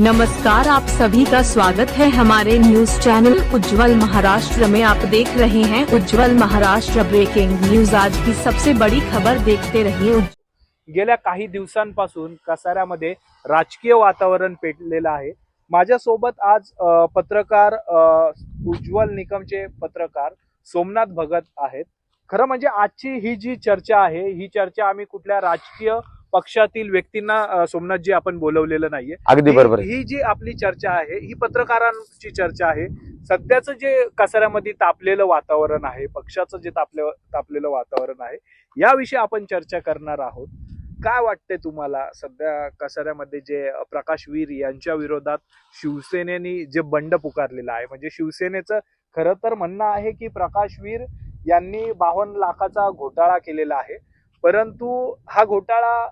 नमस्कार आप सभी का स्वागत है हमारे न्यूज चैनल उज्जवल महाराष्ट्र में। आप देख रहे हैं उज्जवल महाराष्ट्र ब्रेकिंग न्यूज आज की सबसे बड़ी खबर देखते रहिए। गेल्या काही दिवसांपासून कसाऱ्यामध्ये राजकीय वातावरण पेटलेलं आहे. माझ्यासोबत आज पत्रकार उज्ज्वल निकमचे पत्रकार सोमनाथ भगत आहेत. खरं म्हणजे आजची ही जी चर्चा आहे ही चर्चा आम्ही कुठल्या राजकीय पक्षातील व्यक्तींना सोमनाथजी आपण बोलवलेलं नाहीये. अगदी बरोबर. ही जी आपली चर्चा आहे ही पत्रकारांची चर्चा आहे. सध्याचं जे कसाऱ्यामध्ये तापलेलं वातावरण आहे पक्षाचं जे तापले तापलेलं वातावरण आहे याविषयी आपण चर्चा करणार आहोत. काय वाटते तुम्हाला? सध्या कसाऱ्यामध्ये जे प्रकाश वीर यांच्या विरोधात शिवसेनेनी जे बंड पुकारलेलं आहे म्हणजे शिवसेनेचं खरं तर म्हणणं आहे की प्रकाश वीर यांनी बावन्न लाखाचा घोटाळा केलेला आहे. परंतु हा घोटाळा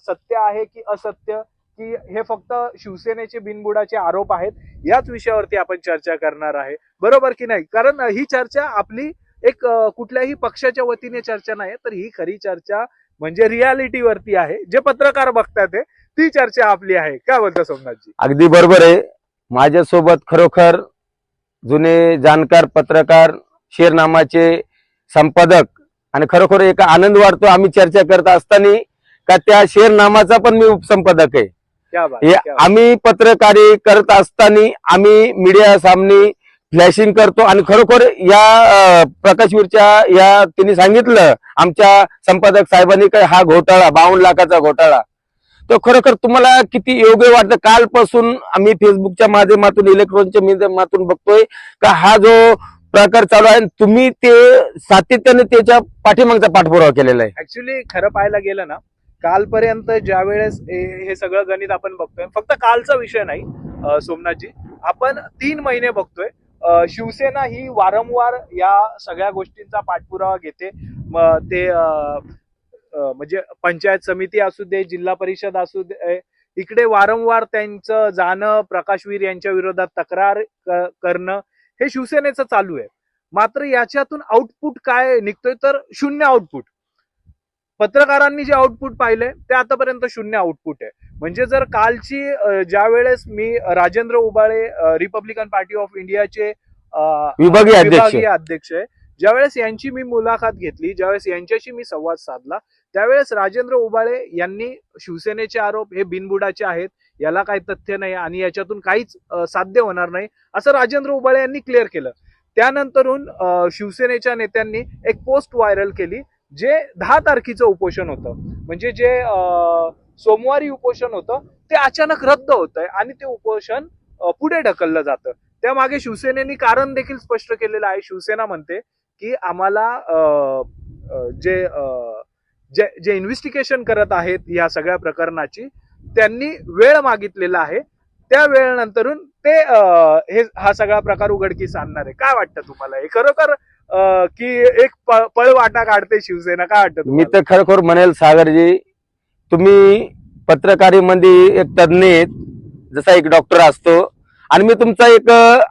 सत्य आहे की असत्य की हे फक्त शिवसेनेचे बिनबुडाचे आरोप आहेत याच विषयावरती आपण चर्चा करणार आहे. बरोबर की नाही? कारण ही चर्चा आपली एक कुठल्याही पक्षाच्या वतीने चर्चा नाही तर ही खरी चर्चा म्हणजे रियालिटीवरती आहे. जे पत्रकार बघतात आहे, ती चर्चा आपली आहे. काय बोलता सोमनाथजी? अगदी बरोबर आहे. माझ्यासोबत खरोखर जुने जाणकार पत्रकार शेरनामाचे संपादक आणि खरोखर एक आनंद वाटतो आम्ही चर्चा करत असताना का त्या शेरनामाचा पण मी उपसंपादक आहे. हे. आम्ही पत्रकारी करत असताना आम्ही मीडिया सामने फ्लॅशिंग करतो आणि खरोखर या प्रकाशवीरच्या या त्यांनी सांगितलं आमच्या संपादक साहेबांनी काय हा घोटाळा बावन्न लाखाचा घोटाळा. तो खरोखर तुम्हाला किती योग्य वाटतं? कालपासून आम्ही फेसबुकच्या माध्यमातून इलेक्ट्रॉनिकच्या माध्यमातून बघतोय का हा जो प्रकार चालू आहे तुम्ही ते सातत्याने त्याच्या पाठीमागचा पाठपुरावा केलेला आहे. ऍक्च्युली खरं पाहायला गेलं ना कालपर्यंत ज्या वेळेस हे सगळं गणित आपण बघतोय फक्त कालचा विषय नाही सोमनाथजी आपण तीन महिने बघतोय शिवसेना ही वारंवार या सगळ्या गोष्टींचा पाठपुरावा घेते. ते म्हणजे पंचायत समिती असू दे जिल्हा परिषद असू दे इकडे वारंवार त्यांचं जाणं प्रकाशवीर यांच्या विरोधात तक्रार करणं हे शिवसेनेचं चालू आहे. मात्र याच्यातून आउटपुट काय निघतोय तर शून्य आउटपुट पत्रकारांनी जे आउटपुट पाहिलंय ते आतापर्यंत शून्य आउटपुट आहे म्हणजे जर कालची ज्या वेळेस मी Rajendra Ubale Republican Party of इंडियाचे विभागीय अध्यक्ष. आहे ज्यावेळेस यांची मी मुलाखत घेतली ज्यावेळेस यांच्याशी मी संवाद साधला त्यावेळेस राजेंद्र उबाळे यांनी शिवसेनेचे आरोप हे बिनबुडाचे आहेत याला काही तथ्य नाही आणि याच्यातून काहीच साध्य होणार नाही असं राजेंद्र उबाळे यांनी क्लिअर केलं त्यानंतरून शिवसेनेच्या नेत्यांनी एक पोस्ट व्हायरल केली जे दहा तारखेचं उपोषण होतं म्हणजे जे सोमवारी उपोषण होतं ते अचानक रद्द होत आहे आणि ते उपोषण पुढे ढकललं जातं. त्यामागे शिवसेनेने कारण देखील स्पष्ट केलेलं आहे. शिवसेना म्हणते की आम्हाला जे जे जे इन्व्हेस्टिगेशन करत आहेत या सगळ्या प्रकरणाची त्यांनी वेळ मागितलेला आहे. त्या वेळेनंतरून ते हे हा सगळा प्रकार उघडकीस आणणार आहे. काय वाटतं तुम्हाला? हे खरोखर की एक प- पळवाटा काढते शिवसेना. काय वाटतं मी? तर खरोखर म्हणेल सागरजी तुम्ही पत्रकारीमध्ये एक तज्ज्ञ जसा एक डॉक्टर असतो. आणि मी तुमचा एक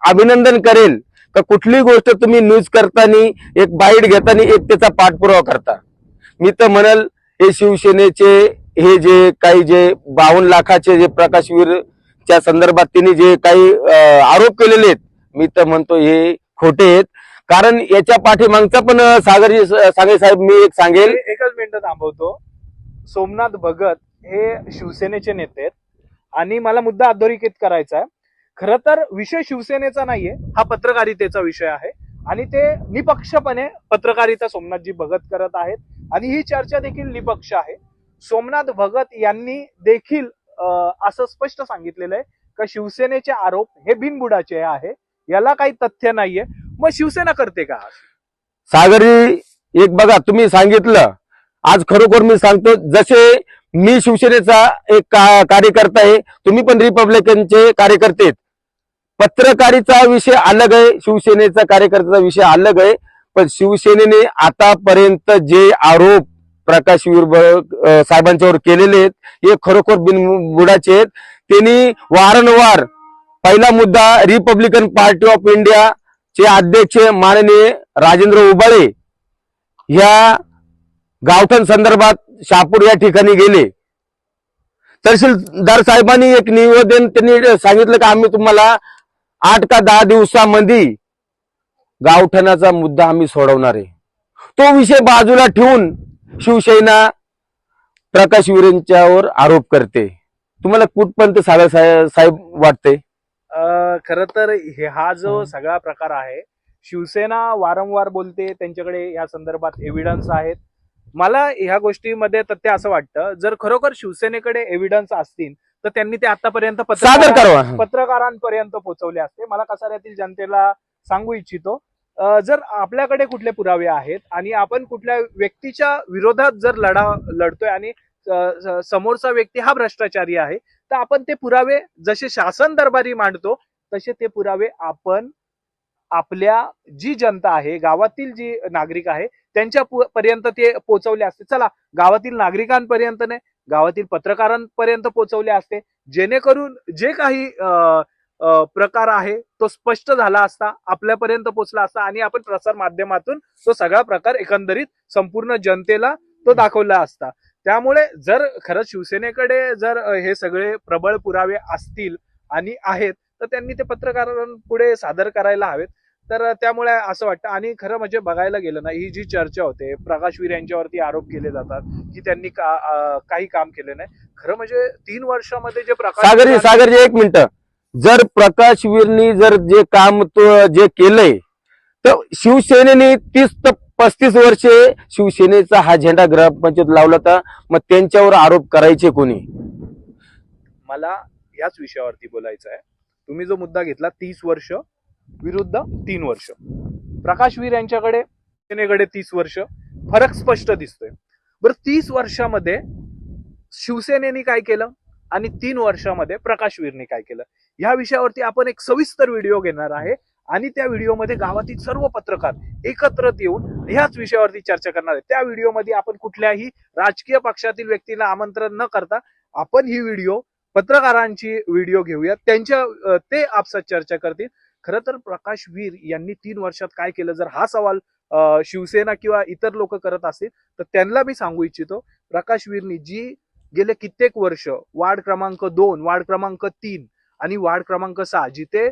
अभिनंदन करेल का कुठली गोष्ट तुम्ही न्यूज करताना एक बाईट घेताना एक त्याचा पाठपुरावा करता. मी तर म्हणेल हे शिवसेनेचे हे जे काही जे बावन्न लाखाचे जे प्रकाशवीरच्या संदर्भात त्यांनी जे काही आरोप केलेले आहेत मी तर म्हणतो हे खोटे आहेत. कारण याच्या पाठीमागचा पण सागरजी सागे साहेब मी एक सांगेल. एकच मिनिट थांबवतो. सोमनाथ भगत हे शिवसेनेचे नेते आहेत. आणि मला मुद्दा अधोरेखित करायचा आहे. खरं तर विषय शिवसेनेचा नाहीये हा पत्रकारितेचा विषय आहे. आणि ते निपक्षपणे पत्रकारिता सोमनाथजी भगत करत आहेत. आणि ही चर्चा देखील निपक्ष आहे. सोमनाथ भगत यांनी देखील असं स्पष्ट सांगितलेलं आहे का शिवसेनेचे आरोप हे बिनबुडाचे आहे. याला काही तथ्य नाहीये. मग शिवसेना करते का? सागरी एक बघा तुम्ही सांगितलं. आज खरोखर मी सांगतो जसे मी शिवसेनेचा एक का- कार्यकर्ता आहे तुम्ही पण रिपब्लिकनचे कार्यकर्ते आहेत. पत्रकारिता विषय अलग आहे शिवसेनेचा कार्यकर्त्याचा विषय अलग आहे पण शिवसेनेने आतापर्यंत जे आरोप प्रकाश वीर साहेबांच्यावर केलेले आहेत हे खरोखर बिनबुडाचे आहेत. त्यांनी वारंवार पहिला मुद्दा रिपब्लिकन पार्टी ऑफ इंडिया चे अध्यक्ष माननीय राजेंद्र उबाळे या गावठण संदर्भात शापूर या ठिकाणी गेले. तहसीलदार साहेबांनी एक निवेदन त्यांनी सांगितलं की आम्ही तुम्हाला आठ का दहा दिवसामध्ये गावठणाचा मुद्दा आम्ही सोडवणार आहे. तो विषय बाजूला ठेवून शिवसेना प्रकाश विरेंच्यावर आरोप करते. तुम्हाला कुठपर्यंत सागर साहेब साहेब वाटते खर तर हे जो. सगळा प्रकार आहे शिवसेना वारंवार बोलते त्यांच्याकडे या संदर्भात एव्हिडन्स आहेत. मला ह्या गोष्टीमध्ये तथ्य असं वाटतं जर खरोखर शिवसेनेकडे एव्हिडन्स असतील तर त्यांनी ते आतापर्यंत पत्रकारा- पत्रकारांपर्यंत पोहोचवले असते. मला कसाऱ्यातील जनतेला सांगू इच्छितो जर आपल्याकडे कुठले पुरावे आहेत आणि आपण कुठल्या व्यक्तीच्या विरोधात जर लढा लढतोय आणि समोरचा व्यक्ती हा भ्रष्टाचारी आहे तर आपण ते पुरावे जसे शासन दरबारी मांडतो तसे ते पुरावे आपण आपल्या जी जनता आहे गावातील जी नागरिक आहे त्यांच्या पर्यंत ते पोहोचवले असते. चला गावातील नागरिकांपर्यंत नाही गावातील पत्रकारांपर्यंत पोहोचवले असते. जेणेकरून जे काही अं, प्रकार आहे तो स्पष्ट झाला असता आपल्यापर्यंत पोहोचला असता आणि आपण प्रसार माध्यमातून तो सगळा प्रकार एकंदरीत संपूर्ण जनतेला तो दाखवला असता. त्यामुळे जर खरंच शिवसेनेकडे जर हे सगळे प्रबळ पुरावे असतील आणि आहेत तर त्यांनी ते पत्रकारांपुढे सादर करायला हवेत. तर त्यामुळे असं वाटतं. आणि खरं म्हणजे बघायला गेलं ना ही जी चर्चा होते प्रकाशवीर यांच्यावरती आरोप केले जातात की त्यांनी का काही काम केले नाही. खरं म्हणजे तीन वर्षामध्ये जे प्रकाश सागरजी सागरजी एक मिनिट. जर प्रकाश वीरनी जर जे काम जे केलंय तर शिवसेनेने तीस पस्तीस वर्षे शिवसेनेचा हा झेंडा ग्रामपंचायत लावला होता. मग त्यांच्यावर आरोप करायचे कोणी? मला याच विषयावरती बोलायचं आहे तुम्ही जो मुद्दा घेतला तीस वर्ष विरुद्ध तीन वर्ष. प्रकाशवीर यांच्याकडे सेनेकडे तीस वर्ष. फरक स्पष्ट दिसतोय. बरं तीस वर्षामध्ये शिवसेनेने काय केलं आणि तीन वर्षामध्ये प्रकाशवीरने काय केलं? या विषयावरती आपण एक सविस्तर व्हिडिओ घेणार आहे आणि त्या व्हिडिओमध्ये गावातील सर्व पत्रकार एकत्र येऊन ह्याच विषयावरती चर्चा करणार आहे. त्या व्हिडिओमध्ये आपण कुठल्याही राजकीय पक्षातील व्यक्तीला आमंत्रण न करता आपण ही व्हिडिओ पत्रकारांची व्हिडिओ घेऊया. त्यांच्या ते आपसात चर्चा करतील. खरं तर प्रकाश वीर यांनी तीन वर्षात काय केलं? जर हा सवाल शिवसेना किंवा इतर लोक करत असतील तर त्यांना मी सांगू इच्छितो प्रकाश वीरनी जी गेले कित्येक वर्ष वार्ड क्रमांक दोन वार्ड क्रमांक तीन आणि वार्ड क्रमांक सहा जिथे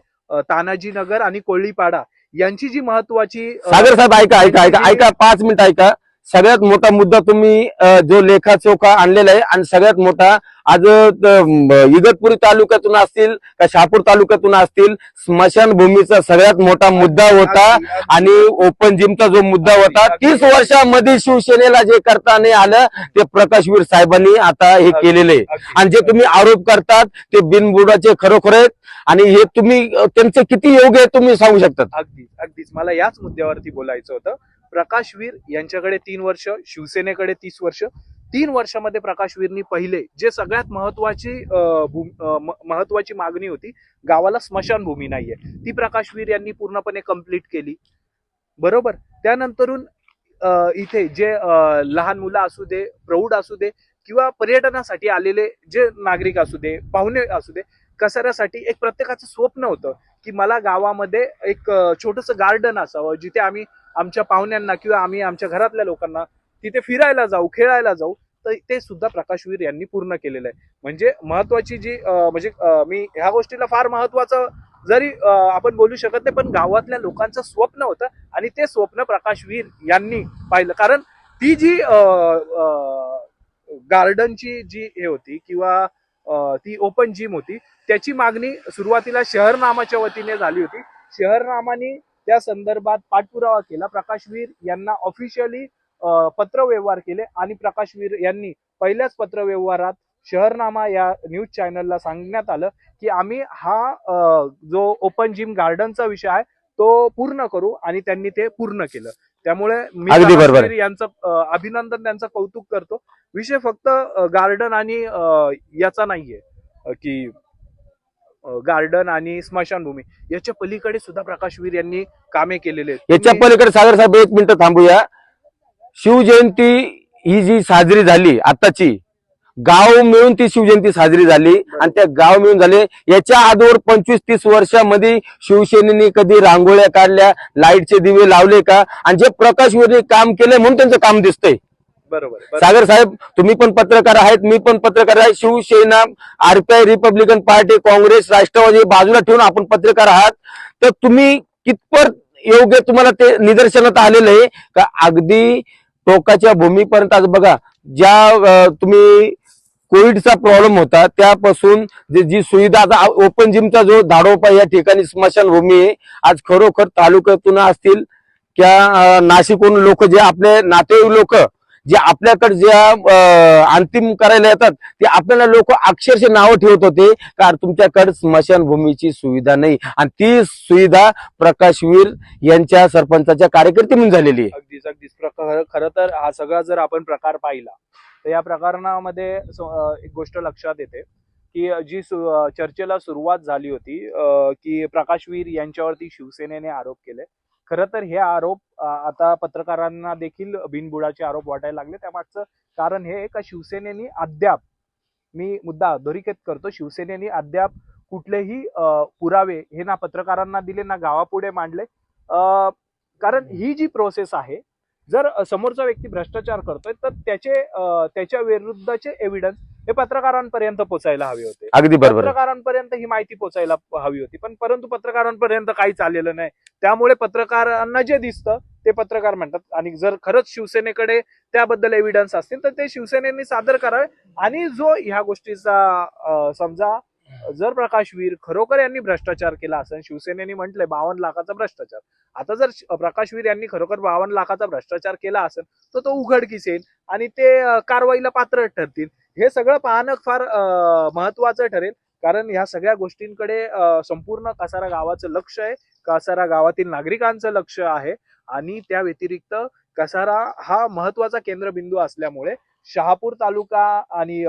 तानाजी नगर आणि कोळीपाडा यांची जी महत्वाची सागर साहेब ऐका ऐका ऐका ऐका पाच मिनिट ऐका. सगळ्यात मोठा मुद्दा तुम्ही जो लेखा चौका आणलेला आहे आणि सगळ्यात मोठा आज इगतपुरी तालुक्यातून असतील का शहापूर तालुक्यातून असतील स्मशानभूमीचा सगळ्यात मोठा मुद्दा होता आणि ओपन जिमचा जो मुद्दा होता तीस वर्षामध्ये शिवसेनेला जे करता नाही आलं ते प्रकाशवीर साहेबांनी आता हे केलेले आणि जे तुम्ही आरोप करतात ते बिनबुडाचे खरोखर आहेत. आणि हे तुम्ही त्यांचं किती योग्य आहे तुम्ही सांगू शकतात? अगदीच अगदीच. मला याच मुद्द्यावरती बोलायचं होतं. प्रकाशवीर यांच्याकडे तीन वर्ष शिवसेनेकडे तीस वर्ष. तीन वर्षामध्ये प्रकाशवीरनी पहिले जे सगळ्यात महत्वाची भूम- महत्वाची मागणी होती गावाला स्मशानभूमी नाहीये. ती प्रकाशवीर यांनी पूर्णपणे कंप्लीट केली. बरोबर? त्यानंतरून इथे जे लहान मुलं असू दे प्रौढ असू दे किंवा पर्यटनासाठी आलेले जे नागरिक असू दे पाहुणे असू दे कसाऱ्यासाठी एक प्रत्येकाचं स्वप्न होतं की मला गावामध्ये एक छोटस गार्डन असावं जिथे आम्ही आमच्या पाहुण्यांना किंवा आम्ही आमच्या घरातल्या लोकांना तिथे फिरायला जाऊ खेळायला जाऊ तर ते सुद्धा प्रकाशवीर यांनी पूर्ण केलेलं आहे. म्हणजे महत्वाची जी म्हणजे मी ह्या गोष्टीला फार महत्वाचं जरी आपण बोलू शकत नाही पण गावातल्या लोकांचं स्वप्न होतं आणि ते स्वप्न प्रकाशवीर यांनी पाहिलं. कारण ती जी गार्डनची जी हे होती किंवा ती ओपन जिम होती. त्याची मागणी सुरुवातीला शहरनामाच्या वतीने झाली होती. शहरनामाने त्या संदर्भात पाठपुरावा केला. प्रकाशवीर यांना ऑफिशियली पत्रव्यवहार केले आणि प्रकाशवीर यांनी पहिल्याच पत्रव्यवहारात शहरनामा या न्यूज चॅनलला सांगण्यात आलं की आम्ही हा जो ओपन जिम गार्डनचा विषय आहे तो पूर्ण करू आणि त्यांनी ते पूर्ण केलं. त्यामुळे मी यांचं अभिनंदन त्यांचं कौतुक करतो. विषय फक्त गार्डन आणि याचा नाहीये की गार्डन आणि स्मशानभूमी. याच्या पलीकडे सुद्धा प्रकाशवीर यांनी कामे केलेले. याच्या पलीकडे सागर साहेब एक मिनिट थांबूया. शिवजयंती ही जी साजरी झाली आताची गाव मिळून ती शिवजयंती साजरी झाली आणि त्या गाव मिळून झाले. याच्या आधीवर पंचवीस तीस वर्षामध्ये शिवसेनेने कधी रांगोळ्या काढल्या लाईटचे दिवे लावले का? आणि जे प्रकाशवीरने काम केले म्हणून त्यांचं काम दिसतंय. बरोबर. सागर साहेब तुम्ही पण पत्रकार आहेत मी पण पत्रकार आहे. Shiv Sena RPI Republican Party Congress Rashtravadi बाजूला ठेवून आपण पत्रकार आहात. तर तुम्ही कितपत योग्य तुम्हाला ते निदर्शनात आलेलं आहे? का अगदी टोकाच्या भूमीपर्यंत आज बघा ज्या तुम्ही कोविडचा प्रॉब्लेम होता त्यापासून जे जी सुविधा आता ओपन जिमचा जो धाडोपा या ठिकाणी स्मशानभूमी आहे आज खरोखर तालुक्यातून असतील किंवा नाशिकहून लोक जे आपले नातेवाईक लोक जे आपल्याकडे ज्या अंतिम करायला येतात ते आपल्याला लोक अक्षरशः नावं ठेवत होते कारण तुमच्याकडे स्मशानभूमीची सुविधा नाही. आणि ती सुविधा प्रकाशवीर यांच्या सरपंचाच्या कार्यकर्ते म्हणून झालेली आहे. अगदीच अगदीच. खरं तर हा सगळा जर आपण प्रकार पाहिला तर या प्रकरणामध्ये एक गोष्ट लक्षात येते की जी सु- चर्चेला सुरुवात झाली होती की प्रकाशवीर यांच्यावरती शिवसेनेने आरोप केले. खरं तर हे आरोप आता पत्रकारांना देखील बिनबुडाचे आरोप वाटायला लागले. त्यामागचं कारण हे एका का शिवसेनेने अद्याप मी मुद्दा अधोरेखित करतो शिवसेनेने अद्याप कुठलेही पुरावे हे ना पत्रकारांना दिले ना गावापुढे मांडले. कारण ही जी प्रोसेस आहे जर समोरचा व्यक्ती भ्रष्टाचार करतोय तर त्याचे त्याच्या विरुद्धचे एव्हिडन्स हे पत्रकारांपर्यंत पोचायला हवे होते. अगदी. पत्रकारांपर्यंत ही माहिती पोचायला हवी होती. पण परंतु पत्रकारांपर्यंत काहीच आलेलं नाही. त्यामुळे पत्रकारांना जे दिसतं ते पत्रकार म्हणतात. आणि जर खरंच शिवसेनेकडे त्याबद्दल एव्हिडन्स असतील तर ते शिवसेनेने सादर करावे. आणि जो ह्या गोष्टीचा समजा जर प्रकाशवीर खरोखर यांनी भ्रष्टाचार केला असेल शिवसेनेने म्हटलंय बावन्न लाखाचा भ्रष्टाचार. आता जर प्रकाश प्रकाशवीर यांनी खरोखर बावन्न लाखाचा भ्रष्टाचार केला असेल तर तो उघडकीस येईल आणि ते कारवाईला पात्र ठरतील. हे सगळं पाहणं फार महत्वाचं ठरेल. कारण ह्या सगळ्या गोष्टींकडे संपूर्ण कसारा गावाचं लक्ष आहे. कसारा गावातील नागरिकांचं लक्ष आहे. आणि त्या व्यतिरिक्त कसारा हा महत्त्वाचा केंद्रबिंदू असल्यामुळे शहापूर तालुका आणि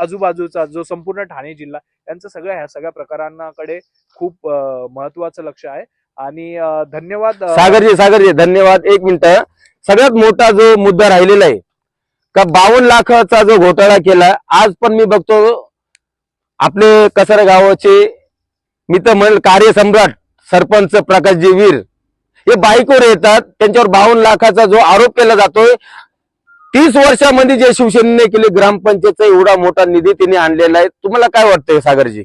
आजूबाजूचा जो संपूर्ण ठाणे जिल्हा यांचं सगळ्या ह्या सगळ्या प्रकारांकडे खूप महत्वाचं लक्ष आहे. आणि धन्यवाद सागरजी सागरजी धन्यवाद. एक मिनिट. सगळ्यात मोठा जो मुद्दा राहिलेला आहे का बावन्न लाखाचा जो घोटाळा केला आज पण मी बघतो आपले कसर गावाचे मी तर म्हणेल कार्यसम्राट सरपंच प्रकाशजी वीर हे बाईकवर येतात त्यांच्यावर बावन्न लाखाचा जो आरोप केला जातोय तीस वर्षामध्ये जे शिवसेनेने केले ग्रामपंचायतचा एवढा मोठा निधी तिने आणलेला आहे. तुम्हाला काय वाटतंय सागरजी?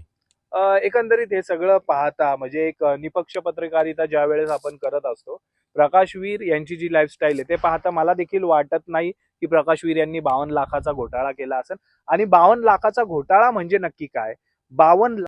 एकंदरीत हे सगळं पाहता म्हणजे एक निपक्ष पत्रकारिता ज्या वेळेस आपण करत असतो प्रकाशवीर यांची जी लाईफस्टाईल आहे ते पाहता मला देखील वाटत नाही की प्रकाशवीर यांनी बावन्न लाखाचा घोटाळा केला असेल. आणि बावन्न लाखाचा घोटाळा म्हणजे नक्की काय? बावन्न